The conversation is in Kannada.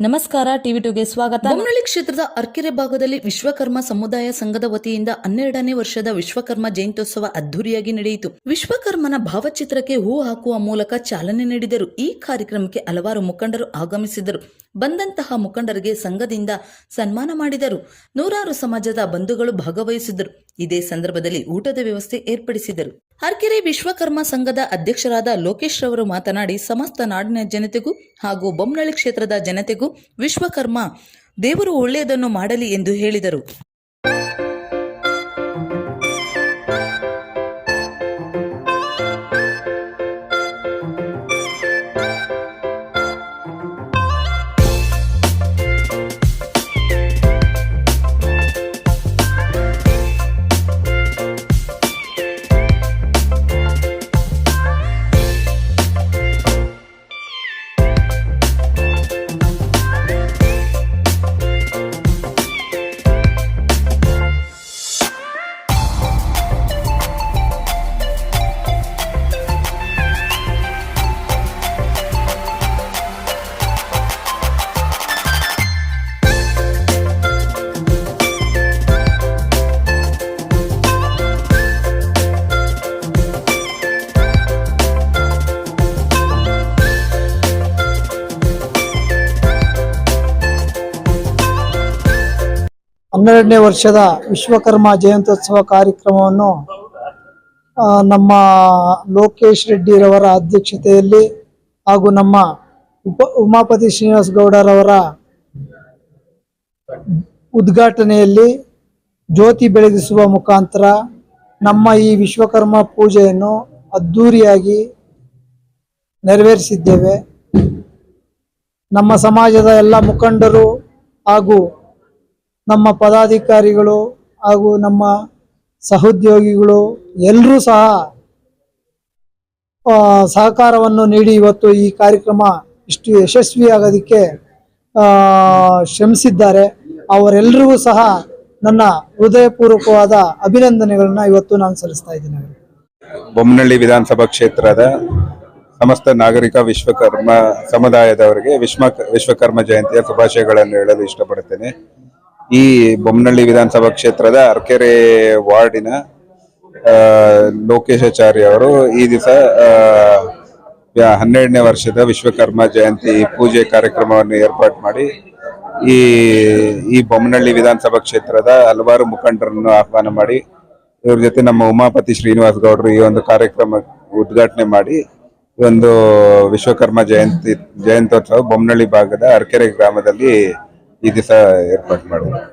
ನಮಸ್ಕಾರ, ಟಿವಿ ಟುಗೆ ಸ್ವಾಗತ. ಬೊಮ್ಮನಹಳ್ಳಿ ಕ್ಷೇತ್ರದ ಅರ್ಕೆರೆ ಭಾಗದಲ್ಲಿ ವಿಶ್ವಕರ್ಮ ಸಮುದಾಯ ಸಂಘದ ವತಿಯಿಂದ ಹನ್ನೆರಡನೇ ವರ್ಷದ ವಿಶ್ವಕರ್ಮ ಜಯಂತ್ಯೋತ್ಸವ ಅದ್ದೂರಿಯಾಗಿ ನಡೆಯಿತು. ವಿಶ್ವಕರ್ಮನ ಭಾವಚಿತ್ರಕ್ಕೆ ಹೂ ಹಾಕುವ ಮೂಲಕ ಚಾಲನೆ ನೀಡಿದರು. ಈ ಕಾರ್ಯಕ್ರಮಕ್ಕೆ ಹಲವಾರು ಮುಖಂಡರು ಆಗಮಿಸಿದರು. ಬಂದಂತಹ ಮುಖಂಡರಿಗೆ ಸಂಘದಿಂದ ಸನ್ಮಾನ ಮಾಡಿದರು. ನೂರಾರು ಸಮಾಜದ ಬಂಧುಗಳು ಭಾಗವಹಿಸಿದರು. ಇದೇ ಸಂದರ್ಭದಲ್ಲಿ ಊಟದ ವ್ಯವಸ್ಥೆ ಏರ್ಪಡಿಸಿದರು. ಹರ್ಕೆರೆ ವಿಶ್ವಕರ್ಮ ಸಂಘದ ಅಧ್ಯಕ್ಷರಾದ ಲೋಕೇಶ್ ರವರು ಮಾತನಾಡಿ, ಸಮಸ್ತ ನಾಡಿನ ಜನತೆಗೂ ಹಾಗೂ ಬೊಮ್ಮನಹಳ್ಳಿ ಕ್ಷೇತ್ರದ ಜನತೆಗೂ ವಿಶ್ವಕರ್ಮ ದೇವರು ಒಳ್ಳೆಯದನ್ನು ಮಾಡಲಿ ಎಂದು ಹೇಳಿದರು. ಹನ್ನೆರಡನೇ ವರ್ಷದ ವಿಶ್ವಕರ್ಮ ಜಯಂತ್ಯೋತ್ಸವ ಕಾರ್ಯಕ್ರಮವನ್ನು ನಮ್ಮ ಲೋಕೇಶ್ ರೆಡ್ಡಿರವರ ಅಧ್ಯಕ್ಷತೆಯಲ್ಲಿ ಹಾಗೂ ನಮ್ಮ ಉಪ, ಉಮಾಪತಿ ಶ್ರೀನಿವಾಸ ಗೌಡರವರ ಉದ್ಘಾಟನೆಯಲ್ಲಿ ಜ್ಯೋತಿ ಬೆಳಗಿಸುವ ಮುಖಾಂತರ ನಮ್ಮ ಈ ವಿಶ್ವಕರ್ಮ ಪೂಜೆಯನ್ನು ಅದ್ಧೂರಿಯಾಗಿ ನೆರವೇರಿಸಿದ್ದೇವೆ. ನಮ್ಮ ಸಮಾಜದ ಎಲ್ಲ ಮುಖಂಡರು ಹಾಗೂ ನಮ್ಮ ಪದಾಧಿಕಾರಿಗಳು ಹಾಗೂ ನಮ್ಮ ಸಹೋದ್ಯೋಗಿಗಳು ಎಲ್ಲರೂ ಸಹ ಸಹಕಾರವನ್ನು ನೀಡಿ ಇವತ್ತು ಈ ಕಾರ್ಯಕ್ರಮ ಇಷ್ಟು ಯಶಸ್ವಿಯಾಗೋದಕ್ಕೆ ಶ್ರಮಿಸಿದ್ದಾರೆ. ಅವರೆಲ್ಲರಿಗೂ ಸಹ ನನ್ನ ಹೃದಯಪೂರ್ವಕವಾದ ಅಭಿನಂದನೆಗಳನ್ನ ಇವತ್ತು ನಾನು ಸಲ್ಲಿಸ್ತಾ ಇದ್ದೀನಿ. ಬೊಮ್ಮನಹಳ್ಳಿ ವಿಧಾನಸಭಾ ಕ್ಷೇತ್ರದ ಸಮಸ್ತ ನಾಗರಿಕ ವಿಶ್ವಕರ್ಮ ಸಮುದಾಯದವರಿಗೆ ವಿಶ್ವ ವಿಶ್ವಕರ್ಮ ಜಯಂತಿಯ ಶುಭಾಶಯಗಳನ್ನು ಹೇಳಲು ಇಷ್ಟಪಡುತ್ತೇನೆ. ಈ ಬೊಮ್ಮನಹಳ್ಳಿ ವಿಧಾನಸಭಾ ಕ್ಷೇತ್ರದ ಅರ್ಕೆರೆ ವಾರ್ಡಿನ ಲೋಕೇಶಾಚಾರ್ಯ ಅವರು ಈ ದಿವಸ ಹನ್ನೆರಡನೇ ವರ್ಷದ ವಿಶ್ವಕರ್ಮ ಜಯಂತಿ ಪೂಜೆ ಕಾರ್ಯಕ್ರಮವನ್ನು ಏರ್ಪಾಡು ಮಾಡಿ ಈ ಈ ಬೊಮ್ಮನಹಳ್ಳಿ ವಿಧಾನಸಭಾ ಕ್ಷೇತ್ರದ ಹಲವಾರು ಮುಖಂಡರನ್ನು ಆಹ್ವಾನ ಮಾಡಿ, ಇವ್ರ ಜೊತೆ ನಮ್ಮ ಉಮಾಪತಿ ಶ್ರೀನಿವಾಸ್ ಗೌಡರು ಈ ಒಂದು ಕಾರ್ಯಕ್ರಮ ಉದ್ಘಾಟನೆ ಮಾಡಿ ಒಂದು ವಿಶ್ವಕರ್ಮ ಜಯಂತಿ, ಜಯಂತ್ಯೋತ್ಸವ ಬೊಮ್ಮನಹಳ್ಳಿ ಭಾಗದ ಅರ್ಕೆರೆ ಗ್ರಾಮದಲ್ಲಿ ಈ ದಿವಸ ಏರ್ಪಾಟ್ ಮಾಡಿದ್ರು